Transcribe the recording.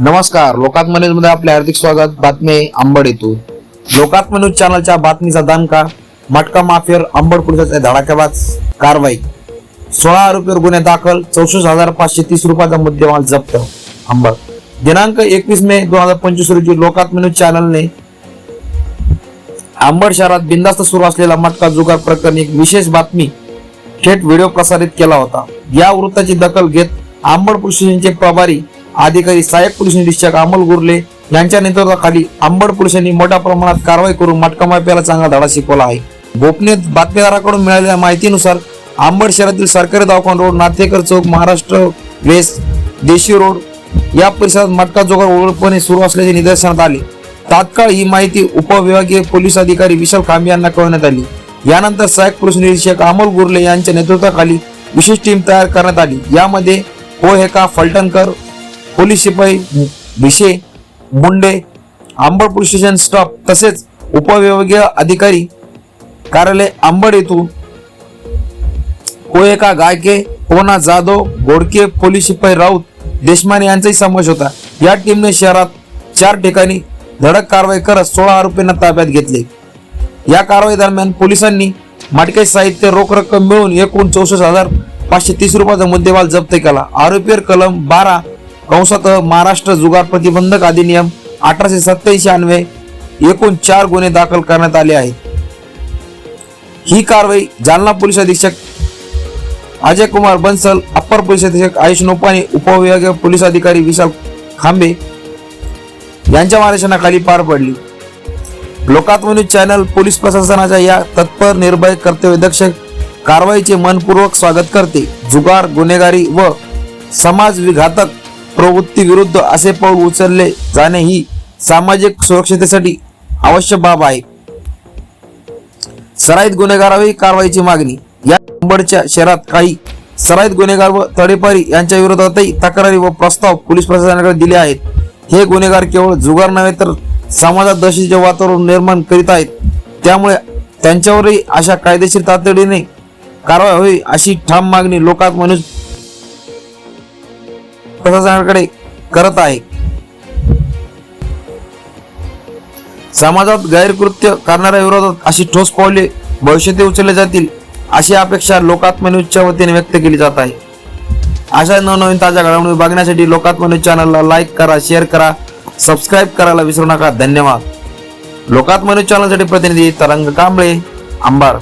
नमस्कार लोकात्म न्यूजमध्ये आपले हार्दिक स्वागत. बातमी आंबड येथून लोकात्म न्यूज चॅनलच्या बातमीचा दणका मटका माफियर आंबड पोलिसांच्या धडाकेबाज कारवाई. सोळा आरोपीवर गुन्हे दाखल चौसष्ट हजार पाचशे तीस रुपयाचा मुद्देमाल जप्त. आंबड. दिनांक एकवीस मे दोन हजार पंचवीस रोजी लोकात्म न्यूज चॅनलने आंबड शहरात बिंदास्त सुरू असलेला मटका जुगार प्रकरणी एक विशेष बातमी थेट व्हिडिओ प्रसारित केला होता. या वृत्ताची दखल घेत आंबड पोलिसांचे प्रभारी अधिकारी सहाय्यक पोलीस निरीक्षक अमोल गुरले यांच्या नेतृत्वाखाली आंबड पोलिसांनी मोठ्या प्रमाणात कारवाई करून मटका माफियाला चांगला धडा शिकवला आहे. गोपनीय बातमीदाराकडून मिळालेल्या माहितीनुसार आंबड शहरातील सरकारी दवाखान रोड नाथेकर चौक महाराष्ट्र वेस्ट देशी रोड या परिसरात मटका जोगार ओळखपणे सुरू असल्याचे निदर्शनात आले. तात्काळ ही माहिती उपविभागीय पोलीस अधिकारी विशाल खांबे यांना कळवण्यात आली. यानंतर सहाय्यक पोलीस निरीक्षक अमोल गुरले यांच्या नेतृत्वाखाली विशेष टीम तयार करण्यात आली. यामध्ये हो पोहेका फलटणकर पोलीस शिपाई Bhishe Munde Ambad police station staff तसेच उपविभागीय अधिकारी कार्यालय आंबड येथून कोयका गायके पोना जाधव गोडके पोलीस शिपाई राऊत देशमाने यांचाही समावेश होता. या टीमने शहरात चार ठिकाणी धडक कारवाई करत सोळा आरोपींना ताब्यात घेतले. या कारवाई दरम्यान पोलिसांनी माटके साहित्य रोख रक्कम मिळून एकूण चौसष्ट हजार पाचशे तीस रुपयाचा मुद्देमाल जप्त केला. आरोपीवर कलम बारा कंसात महाराष्ट्र जुगार प्रतिबंधक अधिनियम अठराशे सत्याऐंशी अन्वये एकूण चार गुन्हे दाखल करण्यात आले आहेत. ही कारवाई जालना पोलीस अधीक्षक अजय कुमार बन्सल अप्पर पोलीस अधीक्षक आयुष नोपाने उपविभागीय पोलीस अधिकारी विशाल खांबे यांच्या मार्गदर्शनाखाली पार पडली. लोकात्म न्यूज चॅनल पोलीस प्रशासनाच्या या तत्पर निर्भय कर्तव्यदक्ष कारवाईचे मनपूर्वक स्वागत करते. जुगार गुन्हेगारी व समाज विघातक प्रवृत्ती विरुद्ध असे पाऊल उचलले जाणे ही सामाजिक सुरक्षितेसाठी आवश्यक बाब आहे. सराईत गुन्हेगारावरही कारवाईची मागणी. या अंबडच्या शहरात काही सराईत गुन्हेगार व तडेपारी यांच्या विरोधातही तक्रारी व प्रस्ताव पोलीस प्रशासनाकडे दिले आहेत. हे गुन्हेगार केवळ जुगार नव्हे तर समाजात दहशतीचे वातावरण निर्माण करीत आहेत. त्यामुळे त्यांच्यावरही अशा कायदेशीर तातडीने कारवाई होईल अशी ठाम मागणी लोकात मनुष्य प्रशासनाकडे करत आहे. समाजात गैरकृत्य करणाऱ्या विरोधात अशी ठोस पावले भविष्यात उचलले जातील अशी अपेक्षा लोकात्म न्यूजच्या वतीने व्यक्त केली जात आहे. अशा नवनवीन ताज्या घडामोडी बघण्यासाठी लोकात्म न्यूज चॅनलला लाईक करा शेअर करा सबस्क्राईब करायला विसरू नका. धन्यवाद. लोकात्म न्यूज चॅनलसाठी प्रतिनिधी तरंग कांबळे अंबार.